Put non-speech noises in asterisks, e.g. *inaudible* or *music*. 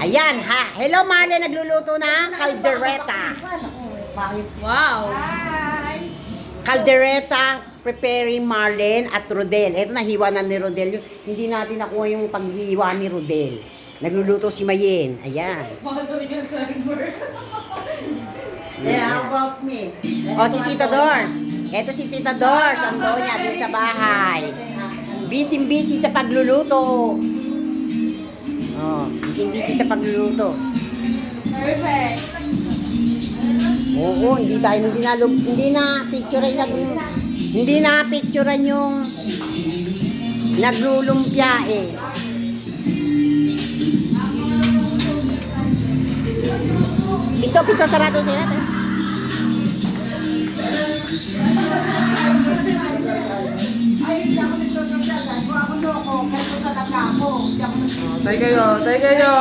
Ayan, ha. Hello, Marlene. Nagluluto ng caldereta. Wow. Caldereta, preparing Marlene at Rodel. Ito, nahiwa na ni Rodel. Hindi natin nakuha yung paghiwa ni Rodel. Nagluluto si Mayen. Ayan. *laughs* Yeah, *laughs* how about me? O, si Tita Dors. Ito si Tita Dors. Ang donya dun sa bahay. Busy-busy sa pagluluto. Oh, busy-busy sa pagluluto. Perfect. Oo, hindi tayo hindi na hindi na picturean nag hindi na picturean yung naglulumpia eh. Pito, pito, sarado sila. Talaga ako. Hindi ako nagsasabi. Tay kayo, tay kayo.